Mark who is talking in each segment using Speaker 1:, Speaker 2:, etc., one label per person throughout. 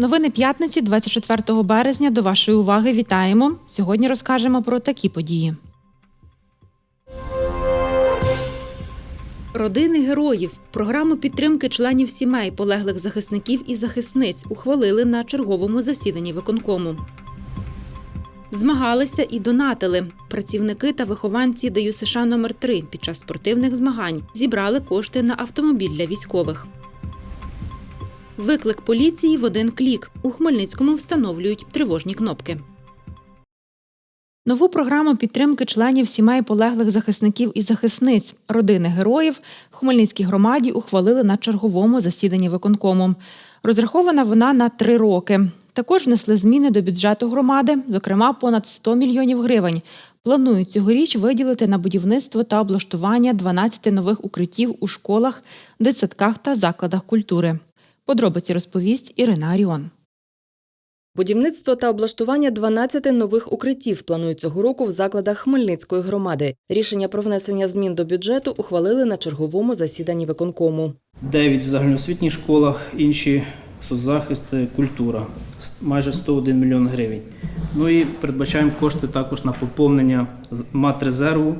Speaker 1: Новини п'ятниці, 24 березня. До вашої уваги вітаємо. Сьогодні розкажемо про такі події. Родини героїв програму підтримки членів сімей полеглих захисників і захисниць ухвалили на черговому засіданні виконкому. Змагалися і донатили. Працівники та вихованці ДЮСШ США номер 3 під час спортивних змагань зібрали кошти на автомобіль для військових. Виклик поліції в один клік. У Хмельницькому встановлюють тривожні кнопки. Нову програму підтримки членів сімей полеглих захисників і захисниць родини героїв в Хмельницькій громаді ухвалили на черговому засіданні виконкому. Розрахована вона на три роки. Також внесли зміни до бюджету громади, зокрема понад 100 мільйонів гривень. Планують цьогоріч виділити на будівництво та облаштування 12 нових укриттів у школах, дитсадках та закладах культури. Подробиці розповість Ірина Аріон.
Speaker 2: Будівництво та облаштування 12 нових укриттів планують цього року в закладах Хмельницької громади. Рішення про внесення змін до бюджету ухвалили на черговому засіданні виконкому.
Speaker 3: 9 в загальноосвітніх школах, інші соцзахист, культура. Майже 101 мільйон гривень. Ну і передбачаємо кошти також на поповнення матрезерву,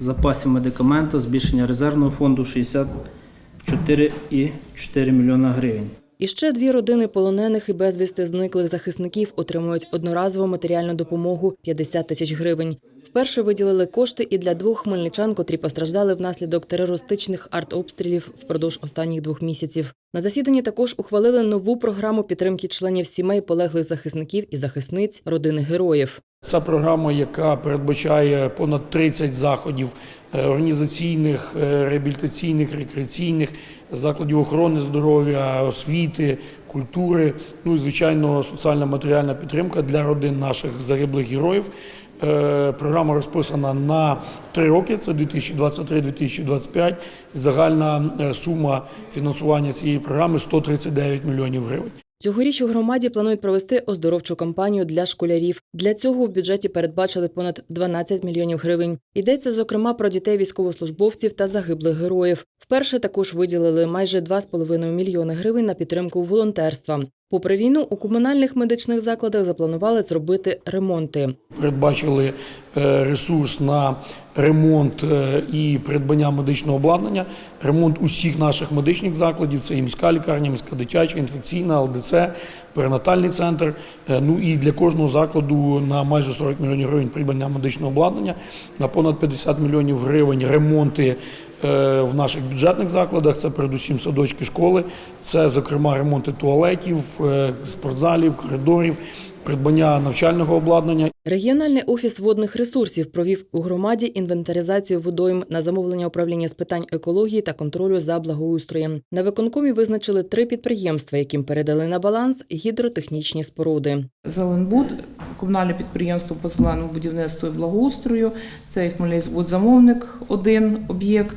Speaker 3: запасів медикаменту, збільшення резервного фонду 64,4 мільйона гривень.
Speaker 2: І ще дві родини полонених і безвісти зниклих захисників отримують одноразову матеріальну допомогу 50 тисяч гривень. Вперше виділили кошти і для двох хмельничан, котрі постраждали внаслідок терористичних артобстрілів впродовж останніх двох місяців. На засіданні також ухвалили нову програму підтримки членів сімей полеглих захисників і захисниць родини героїв.
Speaker 4: Це програма, яка передбачає понад 30 заходів е, організаційних, е, реабілітаційних, рекреаційних, закладів охорони здоров'я, освіти, культури. Ну і звичайно, соціальна матеріальна підтримка для родин наших загиблих героїв. Е, Програма розписана на три роки, це 2023-2025. Загальна е, сума фінансування цієї програми 139 мільйонів гривень.
Speaker 2: Цьогоріч у громаді планують провести оздоровчу кампанію для школярів. Для цього в бюджеті передбачили понад 12 мільйонів гривень. Йдеться зокрема про дітей військовослужбовців та загиблих героїв. Вперше також виділили майже 2,5 мільйони гривень на підтримку волонтерства. Попри війну, у комунальних медичних закладах запланували зробити ремонти.
Speaker 4: передбачили е, ресурс на ремонт е, і придбання медичного обладнання, ремонт усіх наших медичних закладів. Це і міська лікарня, міська дитяча, інфекційна, ЛДЦ, перинатальний центр. Е, Ну і для кожного закладу на майже 40 мільйонів гривень придбання медичного обладнання, на понад 50 мільйонів гривень ремонти в наших бюджетних закладах. Це передусім садочки, школи, це зокрема ремонти туалетів, е, спортзалів, коридорів. Придбання навчального обладнання
Speaker 2: Регіональний офіс водних ресурсів провів у громаді інвентаризацію водойм на замовлення управління з питань екології та контролю за благоустроєм. На виконкомі визначили три підприємства, яким передали на баланс гідротехнічні споруди.
Speaker 5: Зеленбуд, комунальне підприємство по зеленому будівництву і благоустрою, це Хмельницький-замовник, один об'єкт,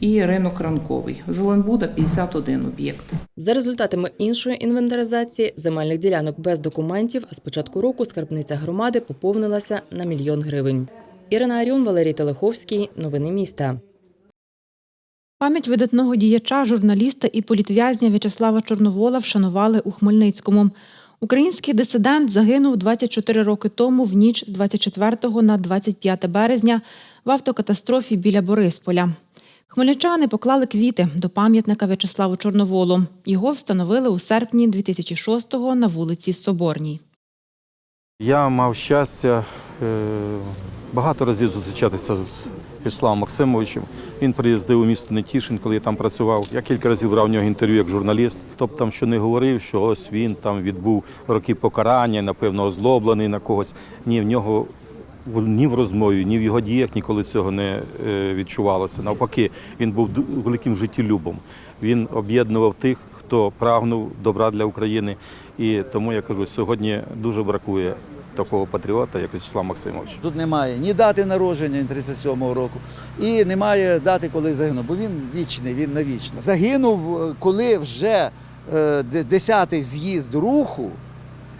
Speaker 5: і ринок ранковий. Зеленбуда 51 об'єкт.
Speaker 2: За результатами іншої інвентаризації земельних ділянок без документів з початку року скарбниця громади поповнилася на мільйон гривень. Ірина Аріон, Валерій Телеховський. Новини міста.
Speaker 1: Пам'ять видатного діяча, журналіста і політв'язня В'ячеслава Чорновола вшанували у Хмельницькому. Український дисидент загинув 24 роки тому в ніч з 24 на 25 березня в автокатастрофі біля Борисполя. Хмельничани поклали квіти до пам'ятника В'ячеславу Чорноволу. Його встановили у серпні 2006-го на вулиці Соборній.
Speaker 6: Я мав щастя е, багато разів зустрічатися з Вячеславом Максимовичем. Він приїздив у місто Нетішин, коли я там працював. Я кілька разів брав у нього інтерв'ю як журналіст. Б там що не говорив, що ось він там відбув роки покарання, напевно, озлоблений на когось. Ні, в нього ні в розмові, ні в його діях ніколи цього не е, відчувалося. Навпаки, він був великим життєлюбом. Він об'єднував тих, хто прагнув добра для України. І тому я кажу, сьогодні дуже бракує такого патріота, як Вячеслав Максимович.
Speaker 7: Тут немає ні дати народження 37-го року, і немає дати, коли загинув, бо він вічний, він навічно. Загинув, е, коли вже е, де- десятий з'їзд руху,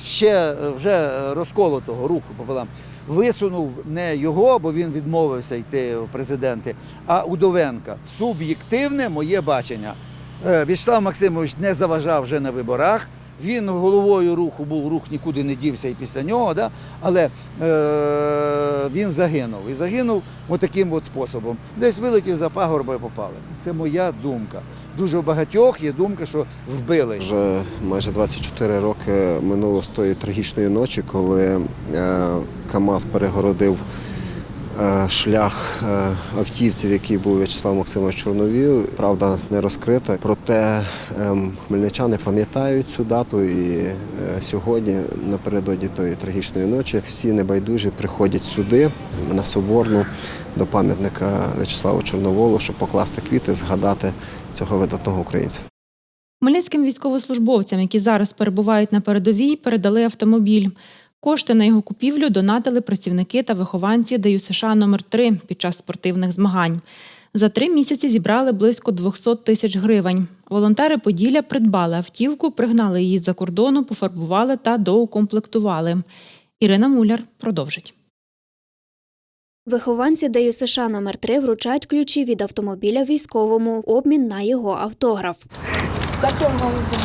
Speaker 7: ще е, вже розколотого руху пополам, висунув не його, бо він відмовився йти в президенти, а Удовенка. Суб'єктивне моє бачення. В'ячеслав Максимович не заважав вже на виборах. Він головою руху був, рух нікуди не дівся і після нього, да? але е, він загинув. І загинув отаким от способом. Десь вилетів за пагорба і попали. Це моя думка. Дуже багатьох є думка, що вбили.
Speaker 8: Вже майже 24 роки минуло з тої трагічної ночі, коли е, КАМАЗ перегородив шлях е, автівців, який був В'ячеслав Максимович Чорновіл. Правда, не розкрита. Проте ем, хмельничани пам'ятають цю дату і е, сьогодні, напередодні тої трагічної ночі, всі небайдужі приходять сюди, на Соборну, до пам'ятника В'ячеславу Чорноволу, щоб покласти квіти, згадати цього видатного українця.
Speaker 1: Хмельницьким військовослужбовцям, які зараз перебувають на передовій, передали автомобіль. Кошти на його купівлю донатили працівники та вихованці ДЮСШ номер 3 під час спортивних змагань. За три місяці зібрали близько 200 тисяч гривень. Волонтери Поділля придбали автівку, пригнали її з-за кордону, пофарбували та доукомплектували. Ірина Муляр продовжить.
Speaker 9: Вихованці ДЮСШ США номер 3 вручають ключі від автомобіля військовому в обмін на його автограф.
Speaker 10: Дякую вам за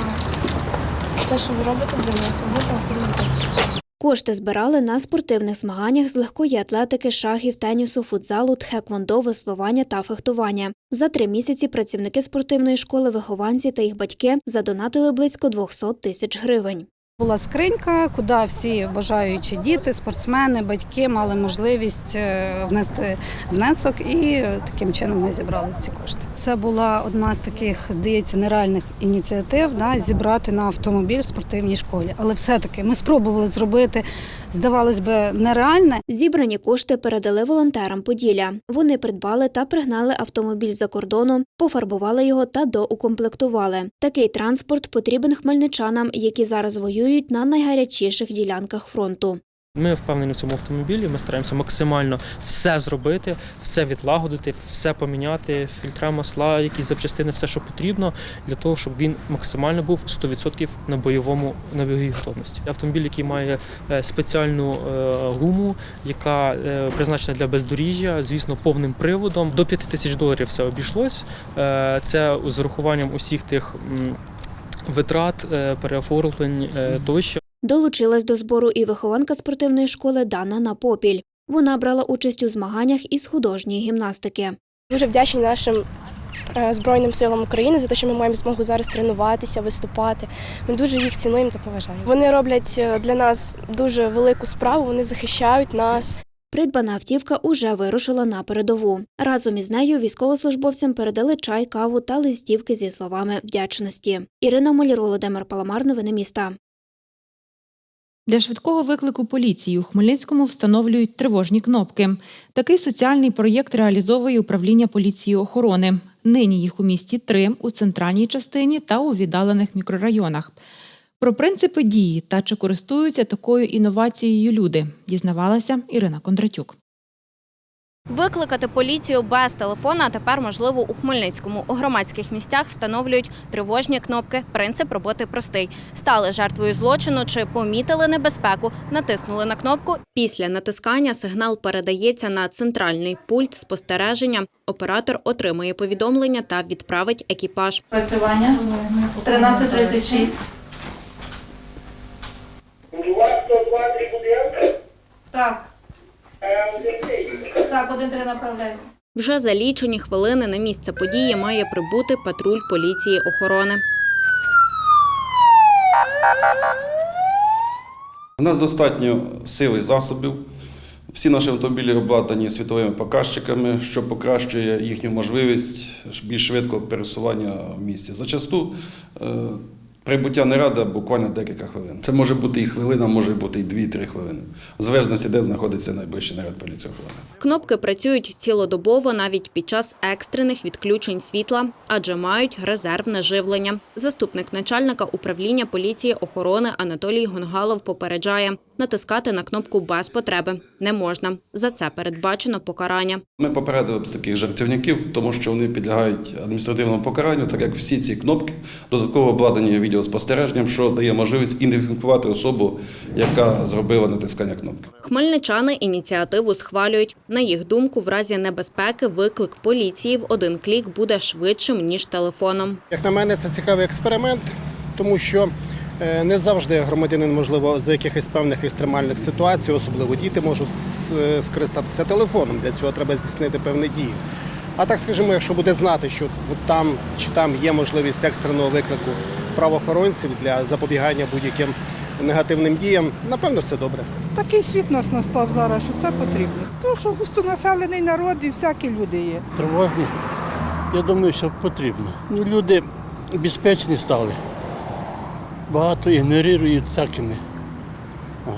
Speaker 10: те, що ви робите для нас. Дуже вам.
Speaker 9: Кошти збирали на спортивних змаганнях з легкої атлетики, шахів, тенісу, футзалу, тхеквондо, веслування та фехтування. За три місяці працівники спортивної школи, вихованці та їх батьки задонатили близько 200 тисяч гривень.
Speaker 11: Була скринька, куди всі бажаючі діти, спортсмени, батьки мали можливість е, внести внесок, і таким чином ми зібрали ці кошти. Це була одна з таких, здається, нереальних ініціатив да, зібрати на автомобіль в спортивній школі. Але все-таки ми спробували зробити, здавалось би, нереальне.
Speaker 9: Зібрані кошти передали волонтерам Поділля. Вони придбали та пригнали автомобіль за кордону, пофарбували його та доукомплектували. Такий транспорт потрібен хмельничанам, які зараз воюють на найгарячіших ділянках фронту.
Speaker 12: Ми впевнені в цьому автомобілі. Ми стараємося максимально все зробити, все відлагодити, все поміняти, фільтра, масла, якісь запчастини, все, що потрібно, для того, щоб він максимально був 100% на бойовому на бойовій готовності. Автомобіль, який має е, спеціальну е, гуму, яка е, призначена для бездоріжжя, звісно, повним приводом. До 5 тисяч доларів все обійшлось. Це з урахуванням усіх тих витрат, е, переоформлень е, тощо.
Speaker 9: Долучилась до збору і вихованка спортивної школи Дана Напопіль. Вона брала участь у змаганнях із художньої гімнастики.
Speaker 10: Дуже вдячні нашим е, Збройним силам України за те, що ми маємо змогу зараз тренуватися, виступати. Ми дуже їх цінуємо та поважаємо. Вони роблять для нас дуже велику справу, вони захищають нас.
Speaker 9: Придбана автівка уже вирушила на передову. Разом із нею військовослужбовцям передали чай, каву та листівки зі словами вдячності. Ірина Молір, Володимир Паламар, новини міста.
Speaker 1: Для швидкого виклику поліції у Хмельницькому встановлюють тривожні кнопки. Такий соціальний проєкт реалізовує управління поліції охорони. Нині їх у місті три у центральній частині та у віддалених мікрорайонах. Про принципи дії та чи користуються такою інновацією люди, дізнавалася Ірина Кондратюк.
Speaker 13: Викликати поліцію без телефона тепер можливо у Хмельницькому. У громадських місцях встановлюють тривожні кнопки. Принцип роботи простий. Стали жертвою злочину чи помітили небезпеку, натиснули на кнопку. Після натискання сигнал передається на центральний пульт спостереження. Оператор отримує повідомлення та відправить екіпаж.
Speaker 14: Працювання 1336. Так. Так, один три направляємо.
Speaker 13: Вже за лічені хвилини на місце події має прибути патруль поліції охорони.
Speaker 15: У нас достатньо сил і засобів. Всі наші автомобілі обладнані світовими показчиками, що покращує їхню можливість більш швидкого пересування в місті. Зачасту е, прибуття наряда буквально декілька хвилин. Це може бути і хвилина, може бути і 2-3 хвилини, в залежності, де знаходиться найближчий наряд поліції охорони.
Speaker 13: Кнопки працюють цілодобово навіть під час екстрених відключень світла, адже мають резервне живлення. Заступник начальника управління поліції охорони Анатолій Гонгалов попереджає, натискати на кнопку без потреби не можна. За це передбачено покарання.
Speaker 15: Ми попередили б з таких жартівників, тому що вони підлягають адміністративному покаранню, так як всі ці кнопки додатково обладнані відеоспостереженням, що дає можливість ідентифікувати особу, яка зробила натискання кнопки.
Speaker 13: Хмельничани ініціативу схвалюють. На їх думку, в разі небезпеки виклик поліції в один клік буде швидшим ніж телефоном.
Speaker 16: Як на мене, це цікавий експеримент, тому що не завжди громадянин, можливо, за якихось певних екстремальних ситуацій, особливо діти, можуть е, скористатися телефоном. Для цього треба здійснити певні дії. А так, скажімо, якщо буде знати, що там чи там є можливість екстреного виклику правоохоронців для запобігання будь-яким негативним діям, напевно, це добре.
Speaker 14: Такий світ нас настав зараз, що це потрібно. Тому що густонаселений народ і всякі люди є.
Speaker 17: Тривожні. Я думаю, що потрібно. Ну, люди безпечні стали. Багато ігнорують всякими.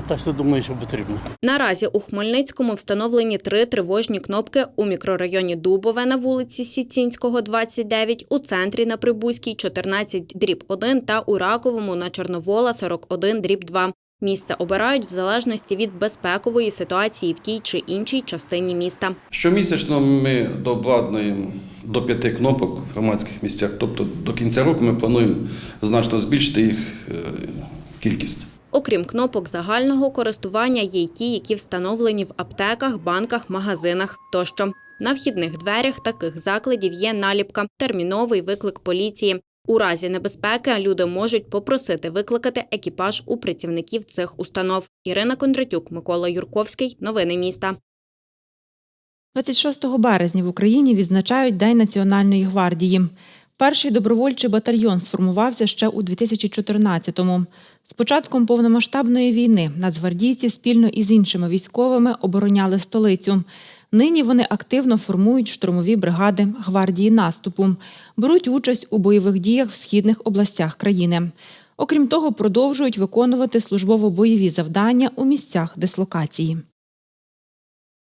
Speaker 17: Так що думаю, що потрібно.
Speaker 13: Наразі у Хмельницькому встановлені три тривожні кнопки у мікрорайоні Дубове на вулиці Сіцінського, 29, у центрі на Прибузькій 14 дріб 1 та у Раковому на Чорновола 41 дріб 2. Місце обирають в залежності від безпекової ситуації в тій чи іншій частині міста.
Speaker 15: Щомісячно ми дообладнуємо до п'яти кнопок в громадських місцях. Тобто до кінця року ми плануємо значно збільшити їх е, кількість.
Speaker 13: Окрім кнопок загального користування, є й ті, які встановлені в аптеках, банках, магазинах тощо. На вхідних дверях таких закладів є наліпка Терміновий виклик поліції. У разі небезпеки люди можуть попросити викликати екіпаж у працівників цих установ. Ірина Кондратюк, Микола Юрковський. Новини міста.
Speaker 1: 26 березня в Україні відзначають День Національної гвардії. Перший добровольчий батальйон сформувався ще у 2014-му. З початком повномасштабної війни нацгвардійці спільно із іншими військовими обороняли столицю. Нині вони активно формують штурмові бригади гвардії наступу, беруть участь у бойових діях в східних областях країни. Окрім того, продовжують виконувати службово-бойові завдання у місцях дислокації.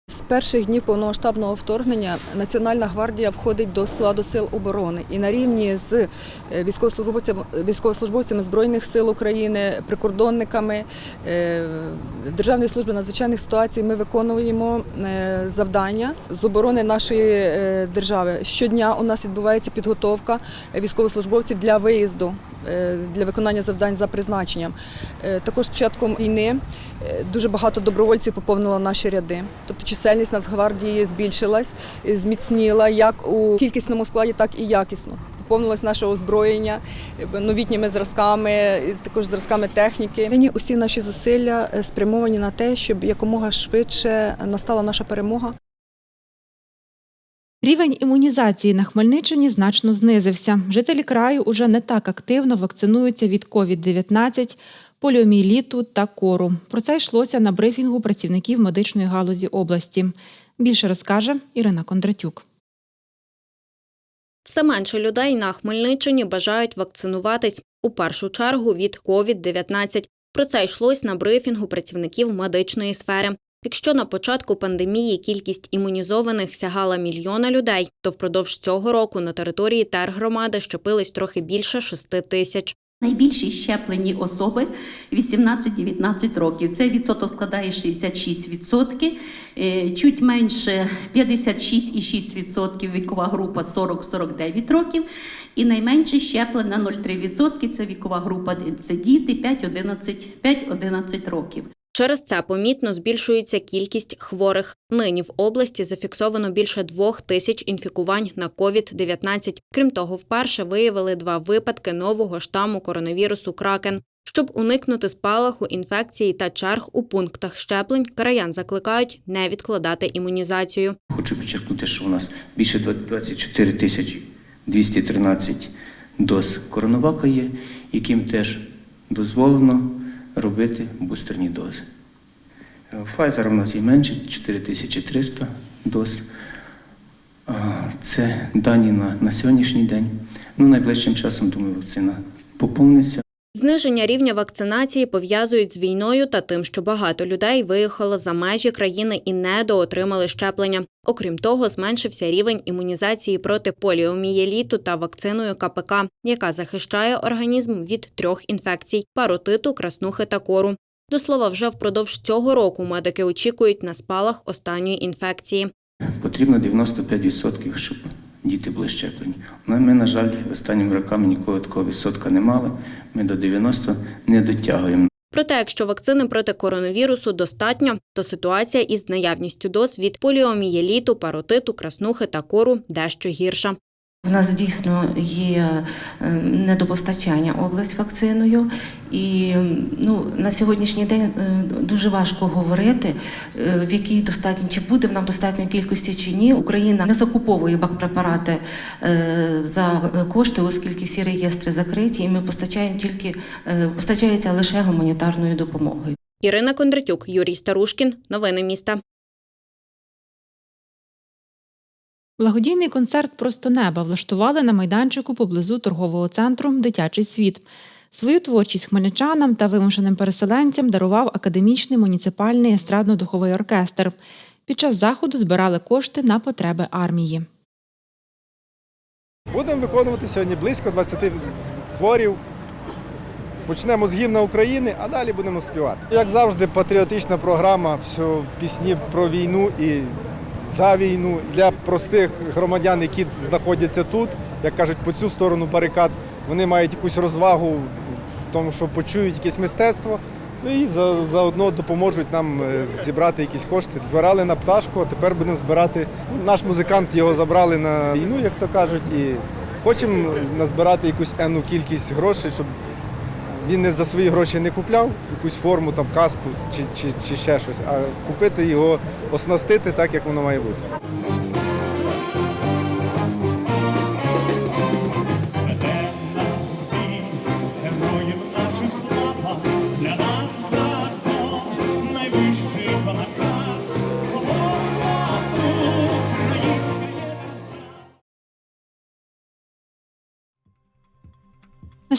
Speaker 18: З перших днів повномасштабного вторгнення Національна гвардія входить до складу сил оборони і на рівні з е, військовослужбовцями, військовослужбовцями збройних сил України, прикордонниками е, Державної служби надзвичайних ситуацій ми виконуємо е, завдання з оборони нашої держави. Щодня у нас відбувається підготовка військовослужбовців для виїзду. Е, Для виконання завдань за призначенням. Е, Також з початком війни е, дуже багато добровольців поповнило наші ряди. Тобто чисельність Нацгвардії збільшилась, зміцніла як у кількісному складі, так і якісно. Поповнилось наше озброєння новітніми зразками, також зразками техніки. Нині усі наші зусилля спрямовані на те, щоб якомога швидше настала наша перемога.
Speaker 1: Рівень імунізації на Хмельниччині значно знизився. Жителі краю уже не так активно вакцинуються від COVID-19, поліомієліту та кору. Про це йшлося на брифінгу працівників медичної галузі області. Більше розкаже Ірина Кондратюк.
Speaker 13: Все менше людей на Хмельниччині бажають вакцинуватись у першу чергу від COVID-19. Про це йшлось на брифінгу працівників медичної сфери. Якщо на початку пандемії кількість імунізованих сягала мільйона людей, то впродовж цього року на території тергромади щепились трохи більше 6 тисяч.
Speaker 19: Найбільші щеплені особи 18-19 років. Цей відсоток складає 66%, е, чуть менше 56,6% вікова група 40-49 років. І найменше щеплена 0,3% це вікова група це діти 5-11 5-11 років.
Speaker 13: Через це помітно збільшується кількість хворих. Нині в області зафіксовано більше двох тисяч інфікувань на COVID-19. Крім того, вперше виявили два випадки нового штаму коронавірусу Кракен. Щоб уникнути спалаху інфекції та черг у пунктах щеплень, краян закликають не відкладати імунізацію.
Speaker 20: Хочу підчеркнути, що у нас більше 24 тисячі 213 доз коронавака є, яким теж дозволено робити бустерні дози. Pfizer у нас є менше 4300 доз. Це дані на, на сьогоднішній день. Ну, найближчим часом, думаю, вакцина поповниться.
Speaker 13: Зниження рівня вакцинації пов'язують з війною та тим, що багато людей виїхало за межі країни і не доотримали щеплення. Окрім того, зменшився рівень імунізації проти поліомієліту та вакциною КПК, яка захищає організм від трьох інфекцій паротиту, краснухи та кору. До слова, вже впродовж цього року медики очікують на спалах останньої інфекції.
Speaker 20: Потрібно 95%, щоб діти були щеплені. Але ми, на жаль, останніми роками ніколи такого відсотка не мали. Ми до 90 не дотягуємо.
Speaker 13: Проте, якщо вакцини проти коронавірусу достатньо, то ситуація із наявністю доз від поліомієліту, паротиту, краснухи та кору дещо гірша.
Speaker 21: У нас дійсно є е, недопостачання область вакциною, і ну, на сьогоднішній день е, дуже важко говорити, е, в якій достатньо чи буде в нам достатньої кількості чи ні. Україна не закуповує бакпрепарати за кошти, оскільки всі реєстри закриті, і ми постачаємо тільки постачається лише гуманітарною допомогою.
Speaker 13: Ірина Кондратюк, Юрій Старушкін. Новини міста.
Speaker 1: Благодійний концерт Просто неба влаштували на майданчику поблизу торгового центру Дитячий світ. Свою творчість хмельничанам та вимушеним переселенцям дарував академічний муніципальний естрадно-духовий оркестр. Під час заходу збирали кошти на потреби армії.
Speaker 22: Будемо виконувати сьогодні близько 20 творів. Почнемо з гімна України, а далі будемо співати. Як завжди, патріотична програма, все пісні про війну і за війну для простих громадян, які знаходяться тут, як кажуть, по цю сторону барикад. Вони мають якусь розвагу в тому, що почують якесь мистецтво. Ну і за- заодно допоможуть нам е, зібрати якісь кошти. Збирали на пташку, а тепер будемо збирати. Наш музикант його забрали на війну, як то кажуть, і хочемо назбирати якусь енну кількість грошей, щоб він не за свої гроші не купляв якусь форму, там каску чи, чи, чи ще щось, а купити його, оснастити так, як воно має бути.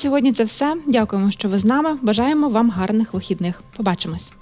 Speaker 1: Сьогодні це все. Дякуємо, що ви з нами. Бажаємо вам гарних вихідних. Побачимось.